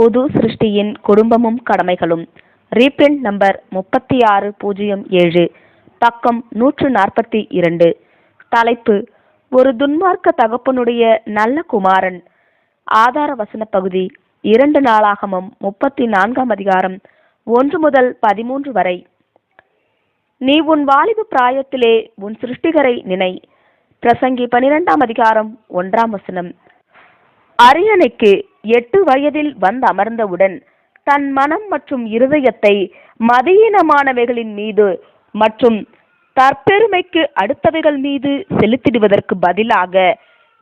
புது சிருஷ்டியின் குடும்பமும் கடமைகளும். Reprint number முப்பத்தி ஆறு பூஜ்ஜியம் ஏழு பக்கம் நூற்று நாற்பத்தி இரண்டு. தலைப்பு ஒரு துன்மார்க்க தகப்பனுடைய நல்ல குமாரன். ஆதார வசன பகுதி இரண்டு நாளாகமும் முப்பத்தி நான்காம் அதிகாரம் ஒன்று முதல் பதிமூன்று வரை. நீ உன் வாலிபு பிராயத்திலே உன் சிருஷ்டிகரை நினை. பிரசங்கி பனிரெண்டாம் அதிகாரம் ஒன்றாம் வசனம். அரியணைக்கு எட்டு வயதில் வந்து அமர்ந்தவுடன் தன் மனம் மற்றும் இருதயத்தை மதியீனமானவைகளின் மீது மற்றும் தற்பெருமைக்கு அடுத்தவைகள் மீது செலுத்திடுவதற்கு பதிலாக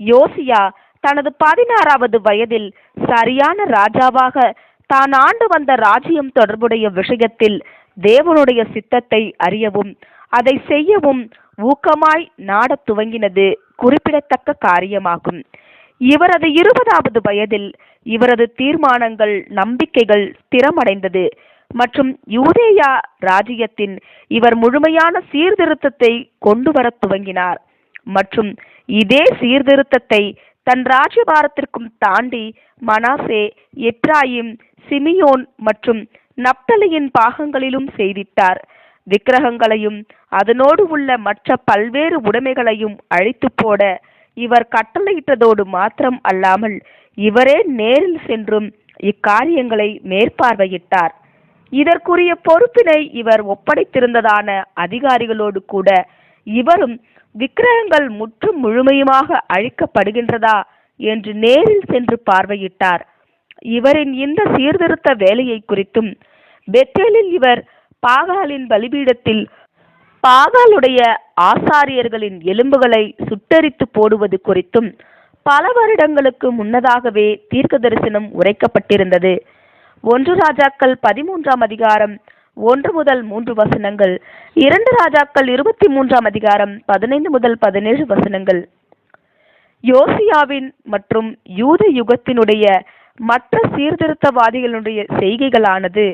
யோசியா தனது பதினாறாவது வயதில் சரியான ராஜாவாக தான் ஆண்டு வந்த ராஜ்யம் தொடர்புடைய விஷயத்தில் தேவனுடைய சித்தத்தை அறியவும் அதை செய்யவும் ஊக்கமாய் நாடத் துவங்கினது குறிப்பிடத்தக்க காரியமாகும். இவரது இருபதாவது வயதில் இவரது தீர்மானங்கள் நம்பிக்கைகள் ஸ்திரமடைந்தது. மற்றும் யூதேயா ராஜ்யத்தின் இவர் முழுமையான சீர்திருத்தத்தை கொண்டு வரத் துவங்கினார். மற்றும் இதே சீர்திருத்தத்தை தன் ராஜ்யபாரத்திற்கும் தாண்டி மனாசே எப்ராயிம் சிமியோன் மற்றும் நப்தலியின் பாகங்களிலும் செய்தித்தார் விக்கிரகங்களையும் அதனோடு உள்ள மற்ற பல்வேறு உடைமைகளையும் அழித்து போட இவர் கட்டளையிட்டதோடு மாத்திரம் அல்லாமல் இவரே நேரில் சென்றும் இக்காரியங்களை மேற்பார்வையிட்டார். இதற்குரிய பொறுப்பினை இவர் ஒப்படைத்திருந்ததான அதிகாரிகளோடு கூட இவரும் விக்கிரகங்கள் முற்றும் முழுமையுமாக அழிக்கப்படுகின்றதா என்று நேரில் சென்று பார்வையிட்டார். இவரின் இந்த சீர்திருத்த வேலையை குறித்தும் பெத்தேலில் இவர் பாகாலின் பலிபீடத்தில் பாகாலுடைய ஆசாரியர்களின் எலும்புகளை சுட்டரித்து போடுவது குறித்தும் பல வருடங்களுக்கு முன்னதாகவே தீர்க்க தரிசனம் உரைக்கப்பட்டிருந்தது. ஒன்று ராஜாக்கள் பதிமூன்றாம் அதிகாரம் ஒன்று முதல் மூன்று வசனங்கள் இரண்டு ராஜாக்கள் இருபத்தி மூன்றாம் அதிகாரம் பதினைந்து முதல் பதினேழு வசனங்கள். யோசியாவின் மற்றும் யூத யுகத்தினுடைய மற்ற சீர்திருத்தவாதிகளுடைய செய்கைகளானது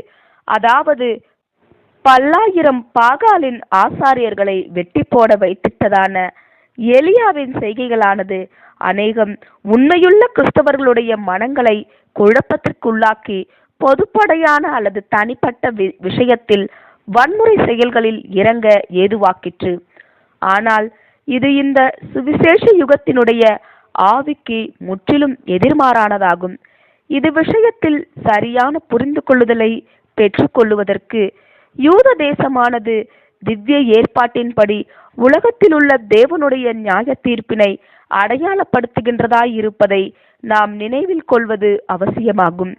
அதாவது பல்லாயிரம் பாகாலின் ஆசாரியர்களை வெட்டி போட வைத்திட்டதான எலியாவின் செய்கைகளானது அநேகம் உண்மையுள்ள கிறிஸ்தவர்களுடைய மனங்களை குழப்பத்திற்குள்ளாக்கி பொதுப்படையான அல்லது தனிப்பட்ட வி- விஷயத்தில் வன்முறை செயல்களில் இறங்க ஏதுவாக்கிற்று. ஆனால் இது இந்த சுவிசேஷ யுகத்தினுடைய ஆவிக்கு முற்றிலும் எதிர்மாறானதாகும். இது விஷயத்தில் சரியான புரிந்து கொள்ளுதலை பெற்றுக்கொள்ளுவதற்கு யூத தேசமானது திவ்ய ஏற்பாட்டின்படி உலகத்தில் உள்ள தேவனுடைய நியாய தீர்ப்பினை அடையாளப்படுத்துகின்றதாய் இருப்பதை நாம் நினைவில் கொள்வது அவசியமாகும்.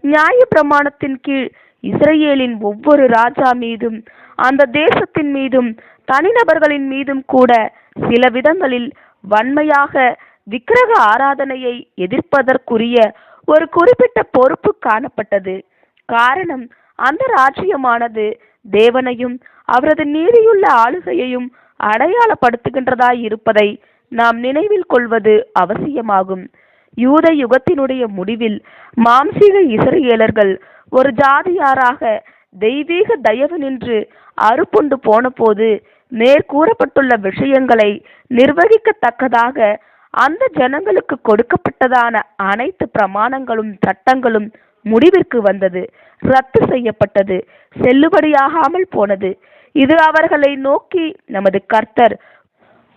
நியாய பிரமாணத்தின் கீழ் இஸ்ரேலின் ஒவ்வொரு ராஜா மீதும் அந்த தேசத்தின் மீதும் தனிநபர்களின் மீதும் கூட சில விதங்களில் வன்மையாக விக்கிரக ஆராதனையை எதிர்ப்பதற்குரிய ஒரு குறிப்பிட்ட பொறுப்பு காணப்பட்டது. காரணம் அந்த ராஜ்யமானது தேவனையும் அவரது நீதியுள்ள ஆளுகையையும் அடையாளப்படுத்துகின்றதாய் இருப்பதை நாம் நினைவில் கொள்வது அவசியமாகும். யூத யுகத்தினுடைய முடிவில் மாம்சீக இஸ்ரேலர்கள் ஒரு ஜாதியாராக தெய்வீக தயவு நின்று அறுப்புண்டு போனபோது மேற்கூறப்பட்டுள்ள விஷயங்களை நிர்வகிக்கத்தக்கதாக அந்த ஜனங்களுக்கு கொடுக்கப்பட்டதான அனைத்து பிரமாணங்களும் சட்டங்களும் முடிவிற்கு வந்தது. ரத்து செய்யப்பட்டது. செல்லுபடியாகாமல் போனது. இது அவர்களை நோக்கி நமது கர்த்தர்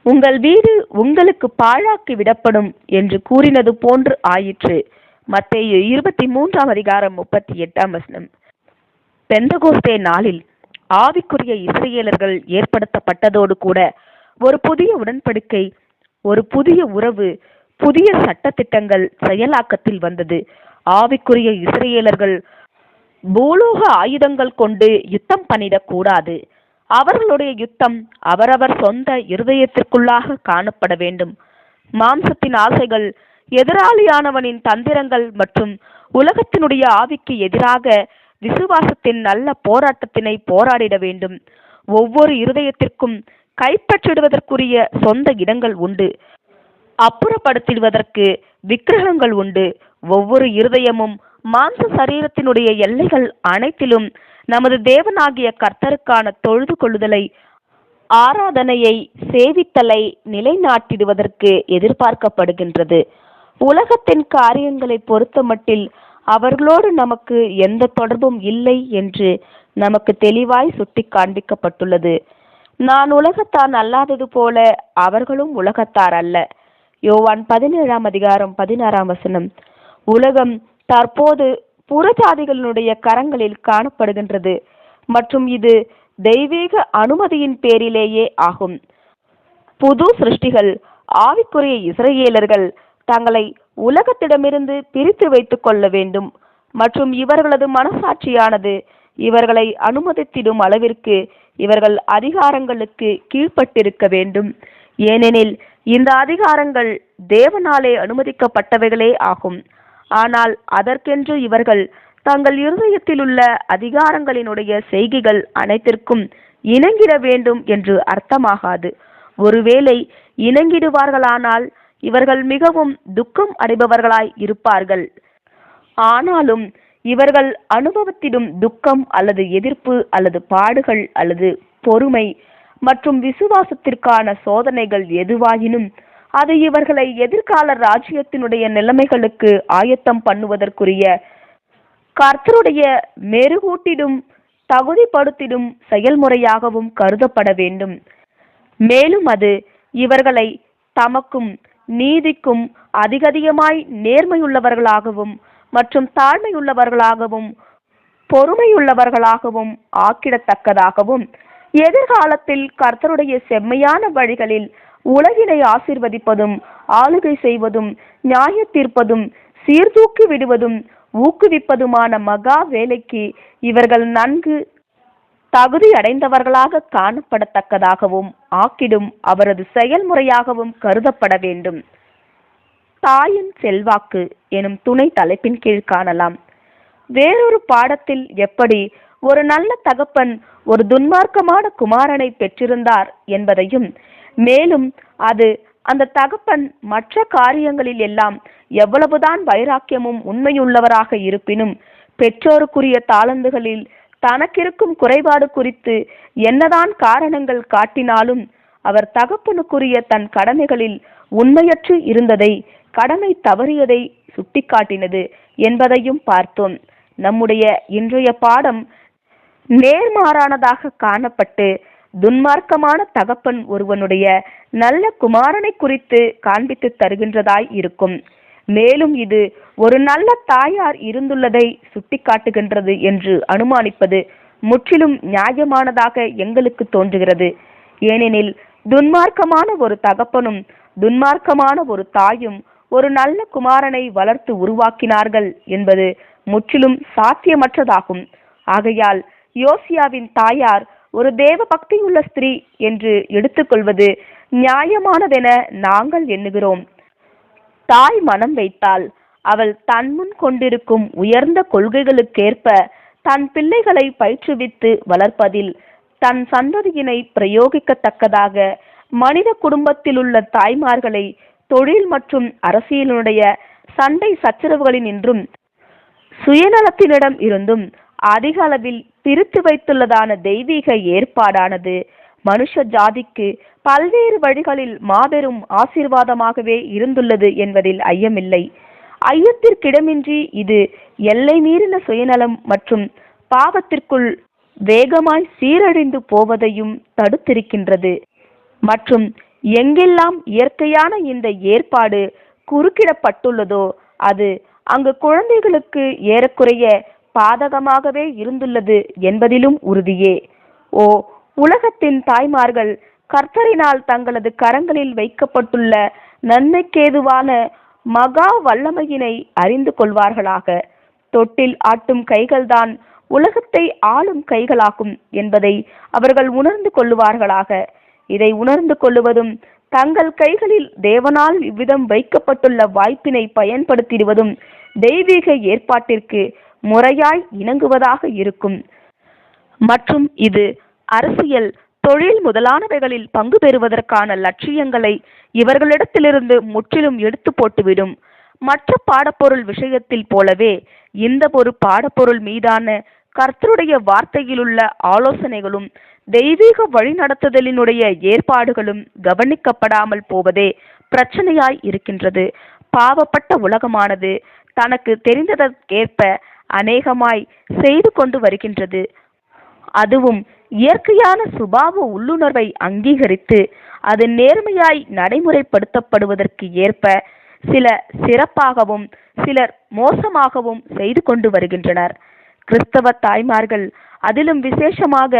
உங்கள் வீடு உங்களுக்கு பாழாக்கி விடப்படும் என்று கூறினது போன்று ஆயிற்று. மத்திய இருபத்தி மூன்றாம் அதிகாரம் முப்பத்தி எட்டாம் வசனம். பெந்தகோஸ்தே நாளில் ஆவிக்குரிய இஸ்ரேலர்கள் ஏற்படுத்தப்பட்டதோடு கூட ஒரு புதிய உடன்படிக்கை ஒரு புதிய உறவு புதிய சட்டத்திட்டங்கள் செயலாக்கத்தில் வந்தது. ஆவிக்குரிய இஸ்ரேலர்கள் பூலோக ஆயுதங்கள் கொண்டு யுத்தம் பண்ணிடக்கூடாது. அவர்களுடைய யுத்தம் அவரவர் சொந்த இருதயத்திற்குள்ளாக காணப்பட வேண்டும். மாம்சத்தின் ஆசைகள் எதிராளியானவனின் தந்திரங்கள் மற்றும் உலகத்தினுடைய ஆவிக்கு எதிராக விசுவாசத்தின் நல்ல போராட்டத்தினை போராடிட வேண்டும். ஒவ்வொரு இருதயத்திற்கும் கைப்பற்றிடுவதற்குரிய சொந்த இடங்கள் உண்டு. அப்புறப்படுத்திடுவதற்கு விக்கிரகங்கள் உண்டு. ஒவ்வொரு இருதயமும் மாம்ச சரீரத்தினுடைய எல்லைகள் அனைத்திலும் நமது தேவனாகிய கர்த்தருக்கான தொழுது கொள்ளுதலை ஆராதனையை சேவித்தலை நிலைநாட்டிடுவதற்கு எதிர்பார்க்கப்படுகின்றது. உலகத்தின் காரியங்களை பொறுத்தமட்டில் அவர்களோடு நமக்கு எந்த தொடர்பும் இல்லை என்று நமக்கு தெளிவாய் சுட்டி காண்பிக்கப்பட்டுள்ளது நான் உலகத்தான் அல்லாதது போல அவர்களும் உலகத்தார் அல்ல. யோவான் பதினேழாம் அதிகாரம் பதினாறாம் வசனம். உலகம் தற்போது புறஜாதிகளினுடைய கரங்களில் காணப்படுகின்றது. மற்றும் இது தெய்வீக அனுமதியின் பேரிலேயே ஆகும். புது சிருஷ்டிகள் ஆவிக்குரிய இஸ்ரேலர்கள் தங்களை உலகத்திடமிருந்து பிரித்து வைத்துக் கொள்ள வேண்டும். மற்றும் இவர்களது மனசாட்சியானது இவர்களை அனுமதித்திடும் அளவிற்கு இவர்கள் அதிகாரங்களுக்கு கீழ்ப்பட்டிருக்க வேண்டும். ஏனெனில் இந்த அதிகாரங்கள் தேவனாலே அனுமதிக்கப்பட்டவைகளே ஆகும். ஆனால் அதற்கென்று இவர்கள் தங்கள் இருதயத்தில் உள்ள அதிகாரங்களினுடைய செய்கைகள் அனைத்திற்கும் இணங்கிட வேண்டும் என்று அர்த்தமாகாது. ஒருவேளை இணங்கிடுவார்களானால் இவர்கள் மிகவும் துக்கம் அடைபவர்களாய் இருப்பார்கள். ஆனாலும் இவர்கள் அனுபவத்திடும் துக்கம் அல்லது எதிர்ப்பு அல்லது பாடுகள் அல்லது பொறுமை மற்றும் விசுவாசத்திற்கான சோதனைகள் எதுவாயினும் அது இவர்களை எதிர்கால ராஜ்யத்தினுடைய நிலைமைகளுக்கு ஆயத்தம் பண்ணுவதற்குரிய கர்த்தருடைய மெருகூட்டிடும் தகுதிப்படுத்திடும் செயல்முறையாகவும் கருதப்பட வேண்டும். மேலும் அது இவர்களை தமக்கும் நீதிக்கும் அதிகதிகமாய் நேர்மையுள்ளவர்களாகவும் மற்றும் தாழ்மையுள்ளவர்களாகவும் பொறுமையுள்ளவர்களாகவும் ஆக்கிடத்தக்கதாகவும். எதிர்காலத்தில் கர்த்தருடைய செம்மையான வழிகளில் உலகினை ஆசிர்வதிப்பதும் ஆளுகை செய்வதும் நியாய தீர்ப்பதும் சீர்தூக்கி விடுவதும் ஊக்குவிப்பதுமான மகா வேலைக்கு இவர்கள் நன்கு தகுதி அடைந்தவர்களாக காணப்படத்தக்கதாகவும் ஆக்கிடும் அவரது செயல்முறையாகவும் கருதப்பட வேண்டும். தாயின் செல்வாக்கு எனும் துணை தலைப்பின் கீழ் காணலாம். வேறொரு பாடத்தில் எப்படி ஒரு நல்ல தகப்பன் ஒரு துன்மார்க்கமான குமாரனை பெற்றிருந்தார் என்பதையும் மேலும் அது அந்த தகப்பன் மற்ற காரியங்களில் எல்லாம் எவ்வளவுதான் வைராக்கியமும் உண்மையுள்ளவராக இருப்பினும் பெற்றோருக்குரிய தாளந்துகளில் தனக்கிருக்கும் குறைபாடு குறித்து என்னதான் காரணங்கள் காட்டினாலும் அவர் தகப்பனுக்குரிய தன் கடமைகளில் உண்மையற்று இருந்ததை கடமை தவறியதை சுட்டிக்காட்டினது என்பதையும் பார்த்தோம். நம்முடைய இன்றைய பாடம் நேர்மாறானதாக காணப்பட்டு துன்மார்க்கமான தகப்பன் ஒருவனுடைய நல்ல குமாரனை குறித்து காண்பித்து தருகின்றதாய் இருக்கும். மேலும் இது ஒரு நல்ல தாயார் இருந்துள்ளதை சுட்டிக்காட்டுகின்றது என்று அனுமானிப்பது முற்றிலும் நியாயமானதாக எங்களுக்கு தோன்றுகிறது. ஏனெனில் துன்மார்க்கமான ஒரு தகப்பனும் துன்மார்க்கமான ஒரு தாயும் ஒரு நல்ல குமாரனை வளர்த்து உருவாக்கினார்கள் என்பது முற்றிலும் சாத்தியமற்றதாகும். ஆகையால் யோசியாவின் தாயார் ஒரு தேவ பக்தியுள்ள ஸ்திரீ என்று எடுத்துக்கொள்வது நியாயமானதென நாங்கள் எண்ணுகிறோம். தாய் மனம் வைத்தால் அவள் தன்முன் கொண்டிருக்கும் உயர்ந்த கொள்கைகளுக்கேற்ப தன் பிள்ளைகளை பயிற்றுவித்து வளர்ப்பதில் தன் சந்ததியினை பிரயோகிக்கத்தக்கதாக மனித குடும்பத்திலுள்ள தாய்மார்களை தொழில் மற்றும் அரசியலுடைய சண்டை சச்சரவுகளினின்றும் சுயநலத்தினிடம் இருந்தும் அதிக அளவில் பிரித்து வைத்துள்ளதான தெய்வீக ஏற்பாடானது. மனுஷ ஜாதிக்கு பல்வேறு வழிகளில் மாபெரும் ஆசீர்வாதமாகவே இருந்துள்ளது என்பதில் ஐயமில்லை. ஐயத்திற்கிடமின்றி இது எல்லை மீறின சுயநலம் மற்றும் பாவத்திற்குள் வேகமாய் சீரழிந்து போவதையும் தடுத்திருக்கின்றது. மற்றும் எங்கெல்லாம் இயற்கையான இந்த ஏற்பாடு குறுக்கிடப்பட்டுள்ளதோ அது அங்கு குழந்தைகளுக்கு ஏறக்குறைய பாதகமாகவே இருந்துள்ளது என்பதிலும் உறுதியே. ஓ உலகத்தின் தாய்மார்கள் கர்த்தரினால் தங்களது கரங்களில் வைக்கப்பட்டுள்ள நன்மைக்கேதுவான மகா வல்லமையினை அறிந்து கொள்வார்களாக. தொட்டில் ஆட்டும் கைகள்தான் உலகத்தை ஆளும் கைகளாகும் என்பதை அவர்கள் உணர்ந்து கொள்ளுவார்களாக. இதை உணர்ந்து கொள்ளுவதும் தங்கள் கைகளில் தேவனால் இவ்விதம் வைக்கப்பட்டுள்ள வாய்ப்பினை பயன்படுத்திடுவதும் தெய்வீக ஏற்பாட்டிற்கு முறையாய் இணங்குவதாக இருக்கும். மற்றும் இது அரசியல் தொழில் முதலானவைகளில் பங்கு பெறுவதற்கான லட்சியங்களை இவர்களிடத்திலிருந்து முற்றிலும் எடுத்து போட்டுவிடும். மற்ற பாடப்பொருள் விஷயத்தில் போலவே இந்த ஒரு பாடப்பொருள் மீதான கர்த்தருடைய வார்த்தையிலுள்ள ஆலோசனைகளும் தெய்வீக வழிநடத்துதலினுடைய ஏற்பாடுகளும் கவனிக்கப்படாமல் போவதே பிரச்சனையாய் இருக்கின்றது. பாவப்பட்ட உலகமானது தனக்கு தெரிந்ததற்கேற்ப அநேகமாய் செய்து கொண்டு வருகின்றது. அதுவும் இயற்கையான சுபாவ உள்ளுணர்வை அங்கீகரித்து அது நேர்மையாய் நடைமுறைப்படுத்தப்படுவதற்கு ஏற்ப சில சிறப்பாகவும் சிலர் மோசமாகவும் செய்து கொண்டு வருகின்றனர். கிறிஸ்தவ தாய்மார்கள் அதிலும் விசேஷமாக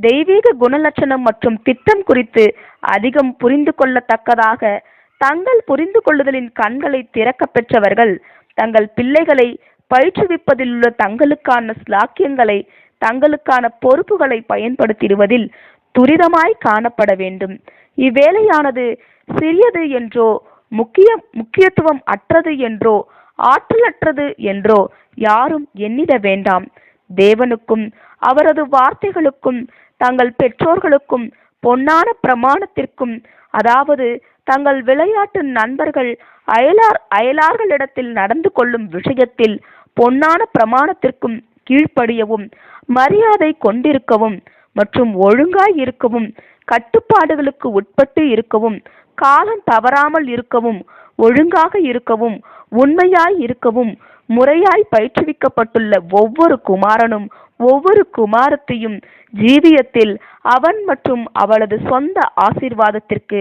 தெய்வீக குணலட்சணம் மற்றும் திட்டம் குறித்து அதிகம் புரிந்து கொள்ளத்தக்கதாக தங்கள் புரிந்து கொள்ளுதலின் கண்களை திறக்க பெற்றவர்கள் தங்கள் பிள்ளைகளை பயிற்றுவிப்பதில் உள்ள தங்களுக்கான ஸ்லாக்கியங்களை தங்களுக்கான பொறுப்புகளை பயன்படுத்திடுவதில் துரிதமாய் காணப்பட வேண்டும். இவ்வேலையானது சிறியது என்றோ முக்கிய முக்கியத்துவம் அற்றது என்றோ ஆற்றலற்றது என்றோ யாரும் எண்ணிட வேண்டாம். தேவனுக்கும் அவரது வார்த்தைகளுக்கும் தங்கள் பெற்றோர்களுக்கும் பொன்னான பிரமாணத்திற்கும் அதாவது தங்கள் விளையாட்டு நண்பர்கள் அயலார் அயலார்களிடத்தில் நடந்து கொள்ளும் விஷயத்தில் பொன்னான பிரமாணத்திற்கும் கீழ்ப்படியவும் மரியாதை கொண்டிருக்கவும் மற்றும் ஒழுங்காய் இருக்கவும் கட்டுப்பாடுகளுக்கு உட்பட்டு இருக்கவும் காலம் தவறாமல் இருக்கவும் ஒழுங்காக இருக்கவும் உண்மையாய் இருக்கவும் முறையாய் பயிற்றுவிக்கப்பட்டுள்ள ஒவ்வொரு குமாரனும் ஒவ்வொரு குமாரத்தையும் ஜீவியத்தில் அவன் மற்றும் அவளது சொந்த ஆசீர்வாதத்திற்கு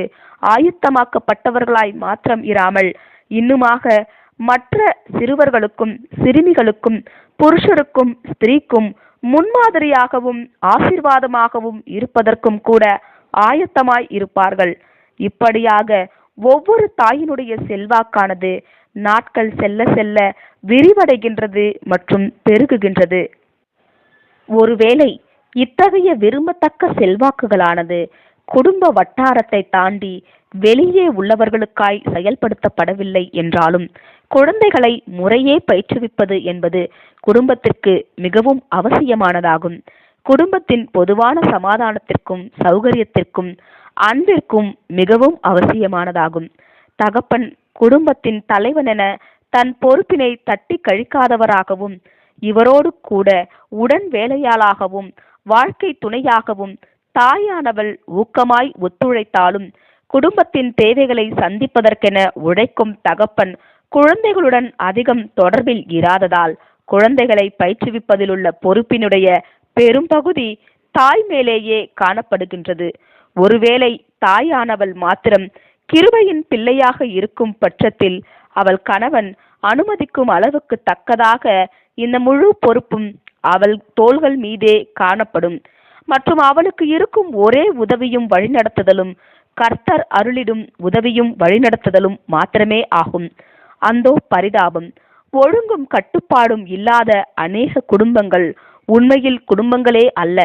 ஆயுத்தமாக்கப்பட்டவர்களாய் மாத்திரம் இராமல் இன்னுமாக மற்ற சிறுவர்களுக்கும் சிறுமிகளுக்கும் புருஷருக்கும் ஸ்திரீக்கும் முன்மாதிரியாகவும் ஆசீர்வாதமாகவும் இருப்பதற்கும் கூட ஆயத்தமாய் இருப்பார்கள். இப்படியாக ஒவ்வொரு தாயினுடைய செல்வாக்கானது நாட்கள் செல்ல செல்ல விரிவடைகின்றது மற்றும் பெருகுகின்றது. ஒருவேளை இத்தகைய விரும்பத்தக்க செல்வாக்குகளானது குடும்ப வட்டாரத்தை தாண்டி வெளியே உள்ளவர்களுக்காய் செயல்படுத்தப்படவில்லை என்றாலும் குழந்தைகளை முறையே பயிற்றுவிப்பது என்பது குடும்பத்திற்கு மிகவும் அவசியமானதாகும். குடும்பத்தின் பொதுவான சமாதானத்திற்கும் சௌகரியத்திற்கும் அன்பிற்கும் மிகவும் அவசியமானதாகும். தகப்பன் குடும்பத்தின் தலைவனென தன் பொறுப்பினை தட்டி கழிக்காதவராகவும் இவரோடு கூட உடன் வேலையாளாகவும் வாழ்க்கை துணையாகவும் தாயானவள் ஊக்கமாய் ஒத்துழைத்தாலும் குடும்பத்தின் தேவைகளை சந்திப்பதற்கென உழைக்கும் தகப்பன் குழந்தைகளுடன் அதிகம் தொடர்பில் இராததால் குழந்தைகளை பயிற்றுவிப்பதிலுள்ள பொறுப்பினுடைய பெரும்பகுதி தாய் மேலேயே காணப்படுகின்றது. ஒருவேளை தாயானவள் மாத்திரம் கிருபையின் பிள்ளையாக இருக்கும் பட்சத்தில் அவள் கணவன் அனுமதிக்கும் அளவுக்கு தக்கதாக இந்த முழு பொறுப்பும் அவள் தோள்கள் மீதே காணப்படும். மற்றும் அவளுக்கு இருக்கும் ஒரே உதவியும் வழிநடத்துதலும் கர்த்தர் அருளிடும் உதவியும் வழிநடத்துதலும் மாத்திரமே ஆகும். அந்தோ பரிதாபம். ஒழுங்கும் கட்டுப்பாடும் இல்லாத அநேக குடும்பங்கள் உண்மையில் குடும்பங்களே அல்ல.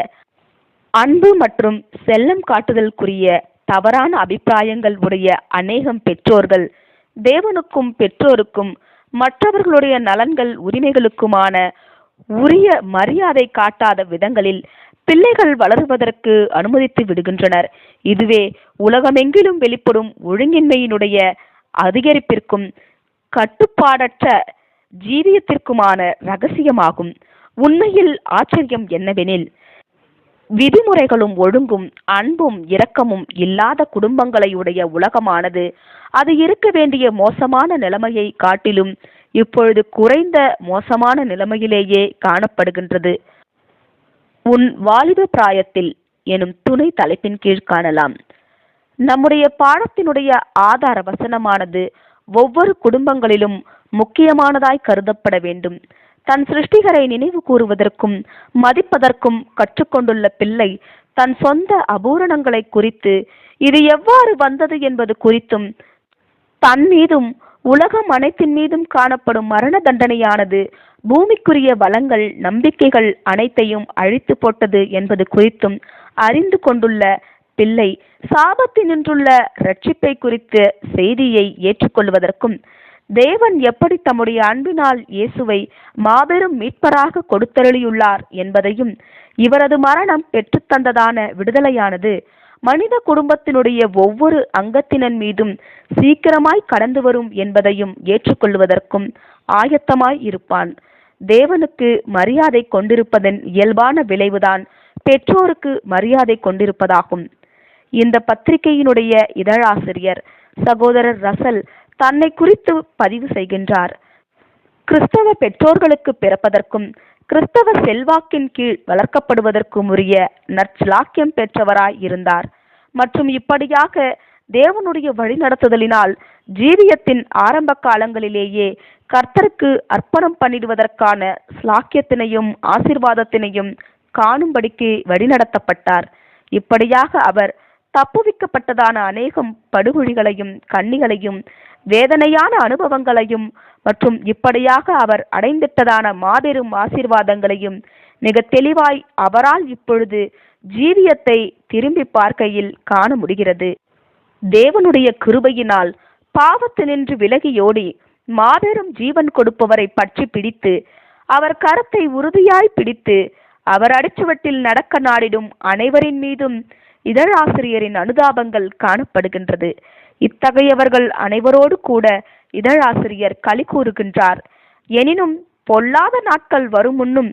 அன்பு மற்றும் செல்லம் காட்டுதலுக்குரிய தவறான அபிப்பிராயங்கள் உடைய அநேகம் பெற்றோர்கள் தேவனுக்கும் பெற்றோருக்கும் மற்றவர்களுடைய நலன்கள் உரிமைகளுக்குமான உரிய மரியாதை காட்டாத விதங்களில் பிள்ளைகள் வளருவதற்கு அனுமதித்து விடுகின்றனர். இதுவே உலகமெங்கிலும் வெளிப்படும் ஒழுங்கின்மையினுடைய அதிகரிப்பிற்கும் கட்டுப்பாடற்ற ஜீவியத்திற்குமான ரகசியமாகும். உண்மையில் ஆச்சரியம் என்னவெனில் விதிமுறைகளும் ஒழுங்கும் அன்பும் இரக்கமும் இல்லாத குடும்பங்களை உடைய உலகமானது அது இருக்க வேண்டிய மோசமான நிலைமையை காட்டிலும் இப்பொழுது குறைந்த மோசமான நிலைமையிலேயே காணப்படுகின்றது. உன் வாலிப பிராயத்தில் எனும் துணை தலைப்பின் கீழ் காணலாம். நம்முடைய பாடத்தினுடைய ஆதார வசனமானது ஒவ்வொரு குடும்பங்களிலும் முக்கியமானதாய் கருதப்பட வேண்டும். தன் சிருஷ்டிகரை நினைவு கூறுவதற்கும் மதிப்பதற்கும் கற்றுக்கொண்டுள்ள பிள்ளை தன் சொந்த அபூரணங்களை குறித்து இது எவ்வாறு வந்தது என்பது குறித்தும் தன் மீதும் உலகம் அனைத்தின் மீதும் காணப்படும் மரண தண்டனையானது பூமிக்குரிய வளங்கள் நம்பிக்கைகள் அனைத்தையும் அழித்து போட்டது என்பது குறித்தும் அறிந்து கொண்டுள்ள பிள்ளை சாபத்தினின்றுள்ள ரட்சிப்பை குறித்த செய்தியை ஏற்றுக்கொள்வதற்கும் தேவன் எப்படி தம்முடைய அன்பினால் இயேசுவை மாபெரும் மீட்பராக கொடுத்தருளியுள்ளார் என்பதையும் இவரது மரணம் பெற்றுத்தந்ததான விடுதலையானது மனித குடும்பத்தினுடைய ஒவ்வொரு அங்கத்தினன் மீதும் சீக்கிரமாய் கடந்து வரும் என்பதையும் ஏற்றுக்கொள்வதற்கும் ஆயத்தமாய் இருப்பான். தேவனுக்கு மரியாதை கொண்டிருப்பதன் இயல்பான விளைவுதான் பெற்றோருக்கு மரியாதை கொண்டிருப்பதாகும். இந்த பத்திரிகையினுடைய இதழாசிரியர் சகோதரர் ரசல் தன்னை குறித்து பதிவு செய்கின்றார். கிறிஸ்தவ பெற்றோர்களுக்கு பிறப்பதற்கும் கிறிஸ்தவ செல்வாக்கின் கீழ் வளர்க்கப்படுவதற்கும் உரிய நற்சலாக்கியம் பெற்றவராய் இருந்தார். மற்றும் இப்படியாக தேவனுடைய வழிநடத்துதலினால் ஜீவியத்தின் ஆரம்ப காலங்களிலேயே கர்த்தருக்கு அர்ப்பணம் பண்ணிடுவதற்கான ஸ்லாக்கியத்தினையும் ஆசிர்வாதத்தினையும் காணும்படிக்கு வழிநடத்தப்பட்டார். இப்படியாக அவர் தப்புவிக்கப்பட்டதான அநேகம் படுகொழிகளையும் கண்ணிகளையும் வேதனையான அனுபவங்களையும் மற்றும் இப்படியாக அவர் அடைந்திட்டதான மாபெரும் ஆசீர்வாதங்களையும் மிக தெளிவாய் அவரால் இப்பொழுது ஜீவியத்தை திரும்பி பார்க்கையில் காண முடிகிறது. தேவனுடைய கிருபையினால் பாவத்தினின்று விலகியோடி மாபெரும் ஜீவன் கொடுப்பவரை பற்றி பிடித்து அவர் கரத்தை உறுதியாய் பிடித்து அவர் அடிச்சுவட்டில் நடக்க நாடிடும் அனைவரின் மீதும் இதழாசிரியரின் அனுதாபங்கள் காணப்படுகின்றது. இத்தகையவர்கள் அனைவரோடு கூட இதழாசிரியர் களி கூறுகின்றார். எனினும் பொல்லாத நாட்கள் வரும் முன்னும்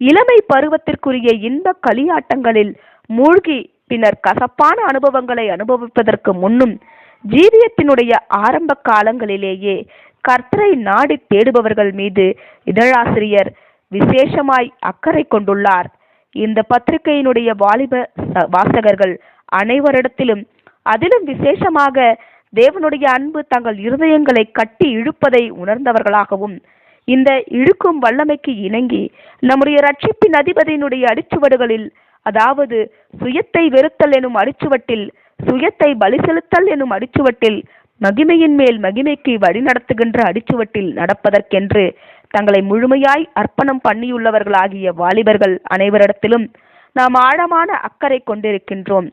இளமை பருவத்திற்குரிய இன்ப களியாட்டங்களில் மூழ்கி பின்னர் கசப்பான அனுபவங்களை அனுபவிப்பதற்கு முன்னும் ஜீவியத்தினுடைய ஆரம்ப காலங்களிலேயே கர்த்தரை நாடி தேடுபவர்கள் மீது இதழாசிரியர் விசேஷமாய் அக்கறை கொண்டுள்ளார். இந்த பத்திரிகையினுடைய வாலிப ச- வாசகர்கள் அனைவரிடத்திலும் அதிலும் விசேஷமாக தேவனுடைய அன்பு தங்கள் இருதயங்களை கட்டி இழுப்பதை உணர்ந்தவர்களாகவும் இந்த இழுக்கும் வல்லமைக்கு இணங்கி நம்முடைய ரட்சிப்பின் அதிபதியினுடைய அடிச்சுவடுகளில் அதாவது சுயத்தை வெறுத்தல் எனும் அடிச்சுவட்டில் சுயத்தை பலி செலுத்தல் எனும் அடிச்சுவட்டில் மகிமையின் மேல் மகிமைக்கு வழிநடத்துகின்ற அடிச்சுவட்டில் நடப்பதற்கென்று தங்களை முழுமையாய் அர்ப்பணம் பண்ணியுள்ளவர்களாகிய வாலிபர்கள் அனைவரிடத்திலும் நாம் ஆழமான அக்கறை கொண்டிருக்கின்றோம்.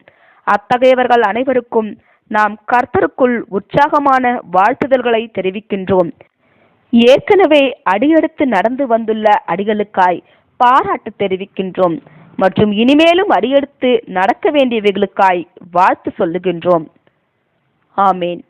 அத்தகையவர்கள் அனைவருக்கும் நாம் கர்த்தருக்குள் உற்சாகமான வாழ்த்துதல்களை தெரிவிக்கின்றோம். ஏற்கனவே அடியெடுத்து நடந்து வந்துள்ள அடிகளுக்காய் பாராட்டு தெரிவிக்கின்றோம். மற்றும் இனிமேலும் அடியெடுத்து நடக்க வேண்டியவைகளுக்காய் வாழ்த்து சொல்லுகின்றோம். ஆமேன்.